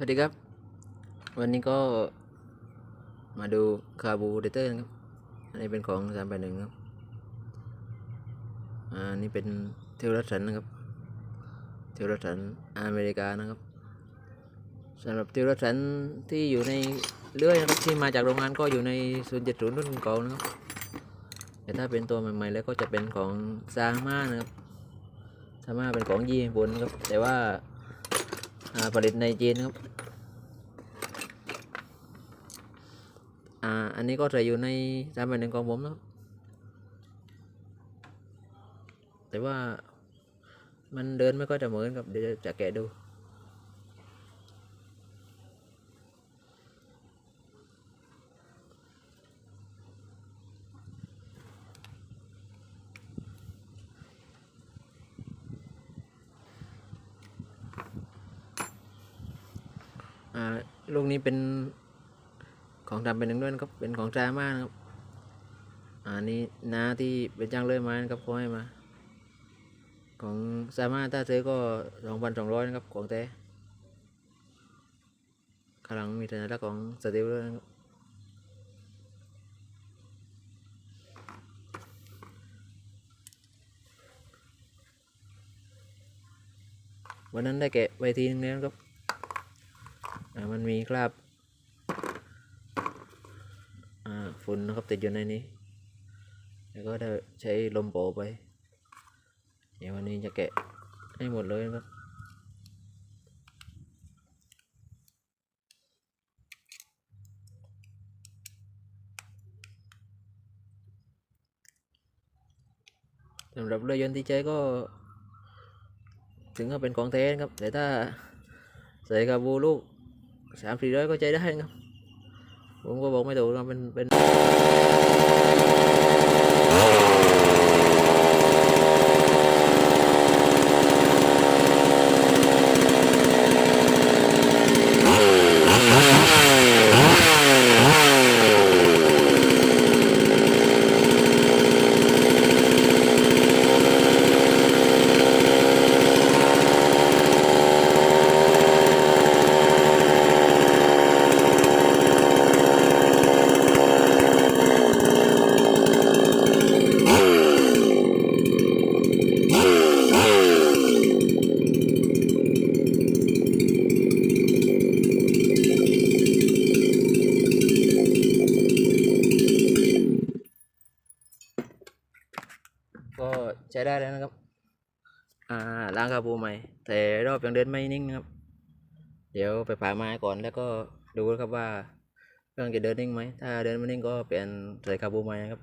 สวัสดีครับ วันนี้ก็มาดูคาบูเดเตอร์นะครับอันนี้เป็นของสามแปดหนึ่งครับอ่านี่เป็นเทวรัสันนะครับ เทวรัสันอเมริกานะครับสำหรับเทวรัสันที่อยู่ในเลื่อยนะครับที่มาจากโรงงานก็อยู่ใน070รุ่นเก่านะครับแต่ถ้าเป็นตัวใหม่ๆแล้วก็จะเป็นของซาม่านะครับซาม่าเป็นของญี่ปุ่นครับแต่ว่า ผลิตในจีนครับอ่าอันนี้ก็จะอยู่ในสามแปดหนึ่งของผมนะครับแต่ว่ามันเดินไม่ค่อยจะเหมือนกับเดี๋ยวจะแกะดู อ่าลูกนี้เป็นของทำเป็นหนึ่งด้วยนะครับ เป็นของจามานะครับอ่านี่น้าที่เป็นจ้างเลื่อยไม้นะครับเขาให้มา ของซามาถ้าซื้อก็สองพันสองร้อยนะครับ ของแท้ข้างหลังมีสัญลักษณ์ของสติลด้วยนะครับวันนั้นได้แกะไปทีนึงแล้วนะครับ มันมีคราบฝุ่นนะครับติดอยู่ในนี้ แล้วก็ได้ใช้ลมโปไป เดี๋ยววันนี้จะแกะให้หมดเลยนะครับสำหรับเรือยนต์ที่ใช้ก็ ถึงก็เป็นของแท้นครับ แต่ถ้าใส่กาบูลูก บอกไม่ถูกนะเป็นเป็นก็ ใช้ได้แล้วนะครับ อ่าล้างกาบูใหม่ แต่รอบยังเดินไม่นิ่งนะครับ เดี๋ยวไปผ่าไม้ก่อนแล้วก็ดูครับว่าเครื่องจะเดินนิ่งไหมถ้าเดินไม่นิ่งก็เปลี่ยนใส่คาบูใหม่นะครับ